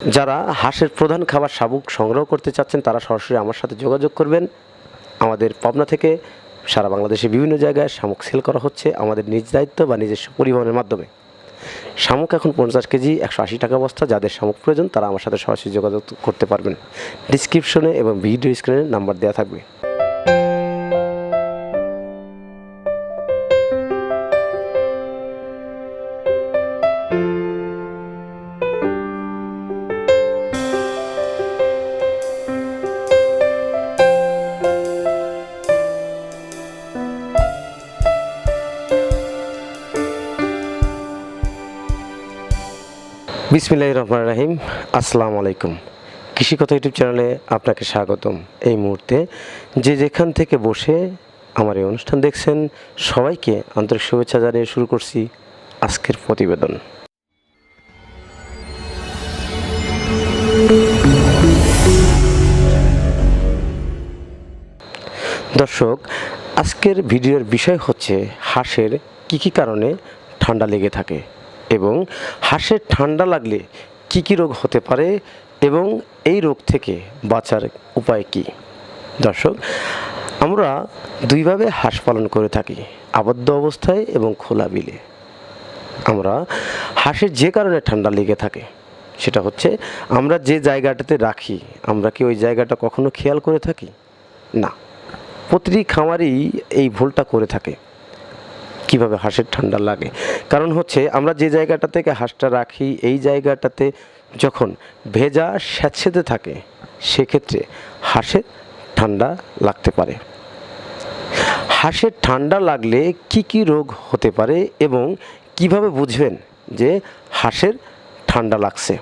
যারা হাঁসের প্রধান খাবার শামুক সংগ্রহ করতে চাচ্ছেন, তারা সরাসরি আমার সাথে যোগাযোগ করবেন। আমাদের পাবনা থেকে সারা বাংলাদেশে বিভিন্ন জায়গায় শামুক সেল করা হচ্ছে আমাদের নিজ দায়িত্ব বা নিজস্ব পরিবহনের মাধ্যমে। শামুক এখন পঞ্চাশ কেজি, একশো আশি টাকা বস্তা, যাদের শামুক প্রয়োজন, তারা আমার সাথে সরাসরি যোগাযোগ করতে পারবেন। ডিসক্রিপশনে এবং ভিডিও স্ক্রিনে নাম্বার দেওয়া থাকবে। বিসমিল্লাহ রহমান রাহিম। আসসালামু আলাইকুম। কৃষি কথা ইউটিউব চ্যানেলে আপনাকে স্বাগতম। এই মুহূর্তে যে যেখান থেকে বসে আমার এই অনুষ্ঠান দেখছেন, সবাইকে আন্তরিক শুভেচ্ছা জানিয়ে শুরু করছি আজকের প্রতিবেদন। দর্শক, আজকের ভিডিওর বিষয় হচ্ছে হাঁসের কী কী কারণে ঠান্ডা লেগে থাকে। এবং হাঁসের ঠান্ডা লাগলে কী কী রোগ হতে পারে এবং এই রোগ থেকে বাঁচার উপায় কী? দর্শক, আমরা দুইভাবে হাঁস পালন করে থাকি, আবদ্ধ অবস্থায় এবং খোলা বিলে। আমরা হাঁসের যে কারণে ঠান্ডা লেগে থাকে, সেটা হচ্ছে আমরা যে জায়গাটাতে রাখি, আমরা কি ওই জায়গাটা কখনো খেয়াল করে থাকি? না। প্রতিটি খামারই এই ভুলটা করে থাকে। কীভাবে হাঁসের ঠান্ডা লাগে? কারণ হচ্ছে আমরা যে জায়গাটা থেকে হাঁসটা রাখি, এই জায়গাটাতে যখন ভেজা স্যাঁতসেঁতে থাকে, সেক্ষেত্রে হাঁসের ঠান্ডা লাগতে পারে। হাঁসের ঠান্ডা লাগলে কি কি রোগ হতে পারে এবং কীভাবে বুঝবেন যে হাঁসের ঠান্ডা লাগছে?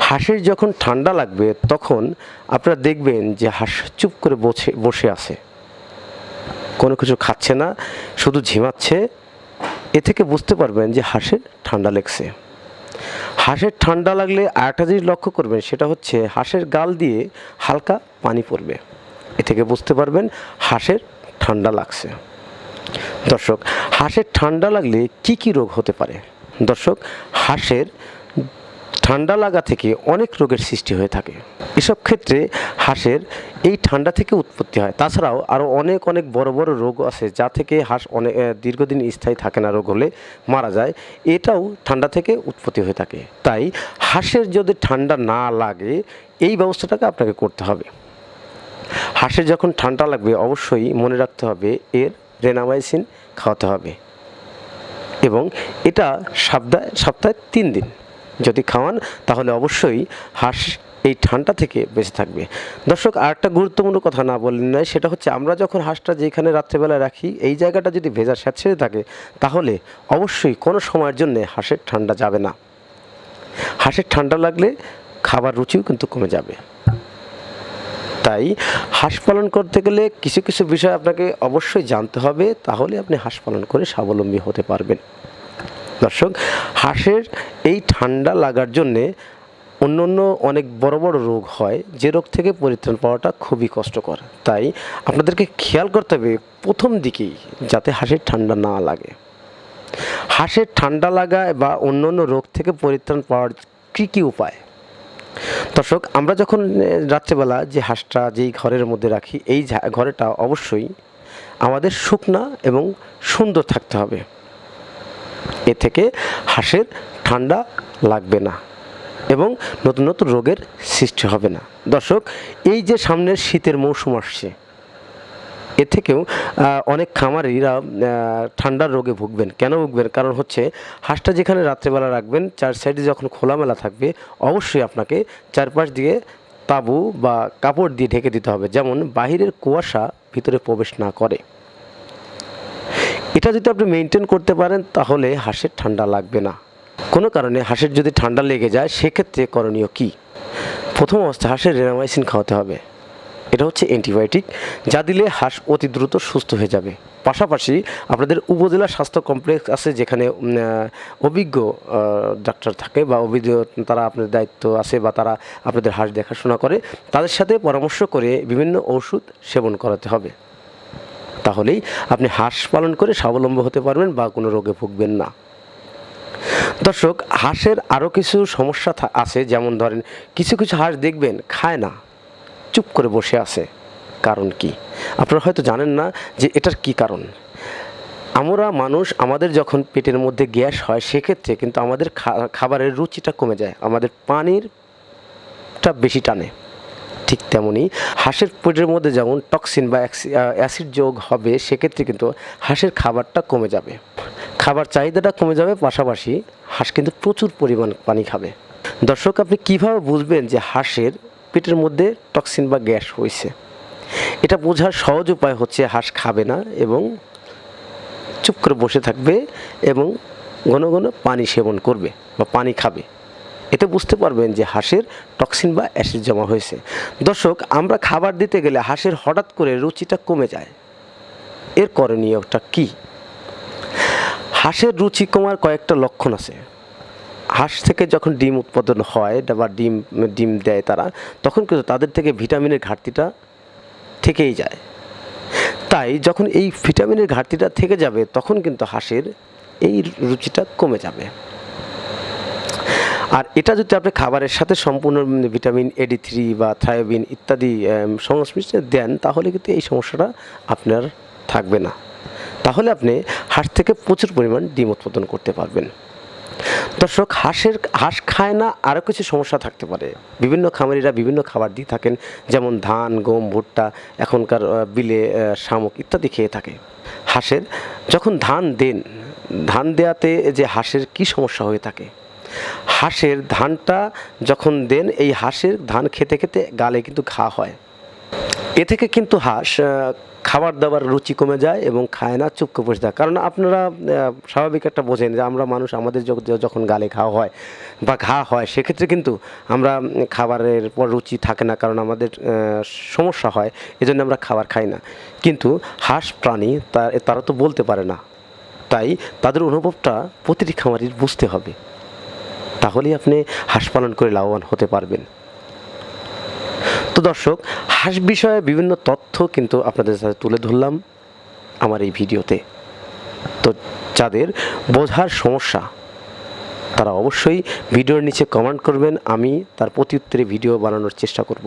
হাঁসের যখন ঠান্ডা লাগবে, তখন আপনারা দেখবেন যে হাঁস চুপ করে বসে বসে আছে। কোনো কিছু খাচ্ছে না, শুধু ঝিমাচ্ছে এ থেকে বুঝতে পারবেন যে হাঁসের ঠান্ডা লেগছে। হাঁসের ঠান্ডা লাগলে আরেকটা জিনিস লক্ষ্য করবেন, সেটা হচ্ছে হাঁসের গাল দিয়ে হালকা পানি পড়বে। এ থেকে বুঝতে পারবেন হাঁসের ঠান্ডা লাগছে। দর্শক, হাঁসের ঠান্ডা লাগলে কি কি রোগ হতে পারে? দর্শক, হাঁসের ঠান্ডা লাগা থেকে অনেক রোগের সৃষ্টি হয়ে থাকে। এসব ক্ষেত্রে হাঁসের এই ঠান্ডা থেকে উৎপত্তি হয়। তাছাড়াও আরও অনেক অনেক বড় বড় রোগ আছে যা থেকে হাঁস অনেক দীর্ঘদিন স্থায়ী থাকে না রোগ হলে মারা যায়। এটাও ঠান্ডা থেকে উৎপত্তি হয়ে থাকে। তাই হাঁসের যদি ঠান্ডা না লাগে, এই ব্যবস্থাটাকে আপনাকে করতে হবে। হাঁসের যখন ঠান্ডা লাগবে, অবশ্যই মনে রাখতে হবে এর রেনামাইসিন খাওয়াতে হবে। এবং এটা সপ্তাহে সপ্তাহে তিন দিন। যদি খাওয়ান, তাহলে অবশ্যই হাঁস এই ঠান্ডা থেকে বেঁচে থাকবে। দর্শক আর একটা গুরুত্বপূর্ণ কথা না বললেন নয় সেটা হচ্ছে আমরা যখন হাঁসটা যেখানে রাত্রেবেলা রাখি, এই জায়গাটা যদি ভেজা স্যাঁতসেঁতে থাকে, তাহলে অবশ্যই কোনো সময়ের জন্যে হাঁসের ঠান্ডা যাবে না। হাঁসের ঠান্ডা লাগলে খাবার রুচিও কিন্তু কমে যাবে। তাই হাঁস পালন করতে গেলে কিছু কিছু বিষয় আপনাকে অবশ্যই জানতে হবে, তাহলে আপনি হাঁস পালন করে স্বাবলম্বী হতে পারবেন। দর্শক, হাঁসের এই ঠান্ডা লাগার জন্যে অন্য অন্য অনেক বড় বড় রোগ হয়, যে রোগ থেকে পরিত্রাণ পাওয়াটা খুবই কষ্টকর। তাই আপনাদেরকে খেয়াল করতে হবে প্রথম দিকেই যাতে হাঁসের ঠান্ডা না লাগে। হাঁসের ঠান্ডা লাগা বা অন্য অন্য রোগ থেকে পরিত্রাণ পাওয়ার কী কী উপায়? দর্শক, আমরা যখন রাত্রেবেলা যে হাঁসটা যেই ঘরের মধ্যে রাখি, এই ঘরেটা অবশ্যই আমাদের শুকনা এবং সুন্দর থাকতে হবে। এ থেকে হাঁসের ঠান্ডা লাগবে না এবং নতুন নতুন রোগের সৃষ্টি হবে না। দর্শক, এই যে সামনের শীতের মৌসুম আসছে, এ থেকেও অনেক খামারিরা ঠান্ডার রোগে ভুগবেন। কেন ভুগবেন? কারণ হচ্ছে হাঁসটা যেখানে রাত্রেবেলা রাখবেন, চার সাইডে যখন খোলামেলা থাকবে, অবশ্যই আপনাকে চারপাশ দিয়ে তাঁবু বা কাপড় দিয়ে ঢেকে দিতে হবে। যেমন বাহিরের কুয়াশা ভিতরে প্রবেশ না করে। এটা যদি আপনি মেনটেন করতে পারেন, তাহলে হাঁসের ঠান্ডা লাগবে না। কোনো কারণে হাঁসের যদি ঠান্ডা লেগে যায়, সেক্ষেত্রে করণীয় কী? প্রথম অবস্থায় হাঁসের রেনামাইসিন খাওয়াতে হবে। এটা হচ্ছে অ্যান্টিবায়োটিক, যা দিলে হাঁস অতি দ্রুত সুস্থ হয়ে যাবে। পাশাপাশি আপনাদের উপজেলা স্বাস্থ্য কমপ্লেক্স আছে, যেখানে অভিজ্ঞ ডাক্তার থাকে বা অভিজ্ঞ তারা আপনাদের দায়িত্ব আছে বা তারা আপনাদের হাঁস দেখাশোনা করে, তাদের সাথে পরামর্শ করে বিভিন্ন ওষুধ সেবন করাতে হবে। তাহলেই আপনি হাঁস পালন করে স্বাবলম্বী হতে পারবেন বা কোনো রোগে ভুগবেন না। দর্শক, হাঁসের আরও কিছু সমস্যা আছে, যেমন ধরেন কিছু কিছু হাঁস দেখবেন খায় না, চুপ করে বসে আছে। কারণ কি? আপনারা হয়তো জানেন না যে এটার কি কারণ। আমরা মানুষ, আমাদের যখন পেটের মধ্যে গ্যাস হয়, সেক্ষেত্রে কিন্তু আমাদের খাবারের রুচিটা কমে যায়, আমাদের পানিরটা বেশি টানে। ঠিক তেমনি হাঁসের পেটের মধ্যে যেমন টক্সিন বা অ্যাসিড যোগ হবে, সেক্ষেত্রে কিন্তু হাঁসের খাবারটা কমে যাবে। খাবার চাহিদাটা কমে যাবে, পাশাপাশি হাঁস কিন্তু প্রচুর পরিমাণ পানি খাবে। দর্শক, আপনি কীভাবে বুঝবেন যে হাঁসের পেটের মধ্যে টক্সিন বা গ্যাস হয়েছে? এটা বোঝার সহজ উপায় হচ্ছে হাঁস খাবে না এবং চুপ করে বসে থাকবে এবং ঘন ঘন পানি সেবন করবে বা পানি খাবে। এতে বুঝতে পারবেন যে হাঁসের টক্সিন বা অ্যাসিড জমা হয়েছে। দর্শক, আমরা খাবার দিতে গেলে হাঁসের হঠাৎ করে রুচিটা কমে যায়। এর করণীয়টা কি? হাঁসের রুচি কমার কয়েকটা লক্ষণ আছে। হাঁস থেকে যখন ডিম উৎপাদন হয় বা ডিম ডিম দেয় তারা, তখন কিন্তু তাদের থেকে ভিটামিনের ঘাটতিটা থেকেই যায়। তাই যখন এই ভিটামিনের ঘাটতিটা থেকে যাবে, তখন কিন্তু হাঁসের এই রুচিটা কমে যাবে। আর এটা যদি আপনি খাবারের সাথে সম্পূর্ণ ভিটামিন এডি থ্রি বা থায়োবিন ইত্যাদি সংশ্লিষ্টে দেন, তাহলে কিন্তু এই সমস্যাটা আপনার থাকবে না। তাহলে আপনি হাঁস থেকে প্রচুর পরিমাণ ডিম উৎপাদন করতে পারবেন। দর্শক, হাঁসের, হাঁস খায় না, আরও কিছু সমস্যা থাকতে পারে। বিভিন্ন খামারিরা বিভিন্ন খাবার দিয়ে থাকেন, যেমন ধান, গম, ভুট্টা, এখনকার বিলে শামুক ইত্যাদি খেয়ে থাকে। হাঁসের যখন ধান দেন, ধান দেওয়াতে যে হাঁসের কি সমস্যা হয়ে থাকে? হাঁসের ধানটা যখন দেন, এই হাঁসের ধান খেতে খেতে গালে কিন্তু ঘা হয়। এ থেকে কিন্তু হাঁস খাবার দাবার রুচি কমে যায় এবং খায় না, চুপকে বসে যায় কারণ আপনারা স্বাভাবিক একটা বোঝেন যে আমরা মানুষ, আমাদের যখ- যখন গালে ঘা হয় বা ঘা হয়, সেক্ষেত্রে কিন্তু আমরা খাবারের পর রুচি থাকে না কারণ আমাদের সমস্যা হয়, এজন্য আমরা খাবার খাই না। কিন্তু হাঁস প্রাণী তারা তো বলতে পারে না। তাই তাদের অনুভবটা প্রতিটি খামারির বুঝতে হবে। তাহলেই আপনি হাঁস পালন করে লাভবান হতে পারবেন। তো দর্শক, হাঁস বিষয়ে বিভিন্ন তথ্য কিন্তু আপনাদের সাথে তুলে ধরলাম আমার এই ভিডিওতে। তো যাদের বোঝার সমস্যা, তারা অবশ্যই ভিডিওর নিচে কমেন্ট করবেন, আমি তার প্রতি উত্তরে ভিডিও বানানোর চেষ্টা করব।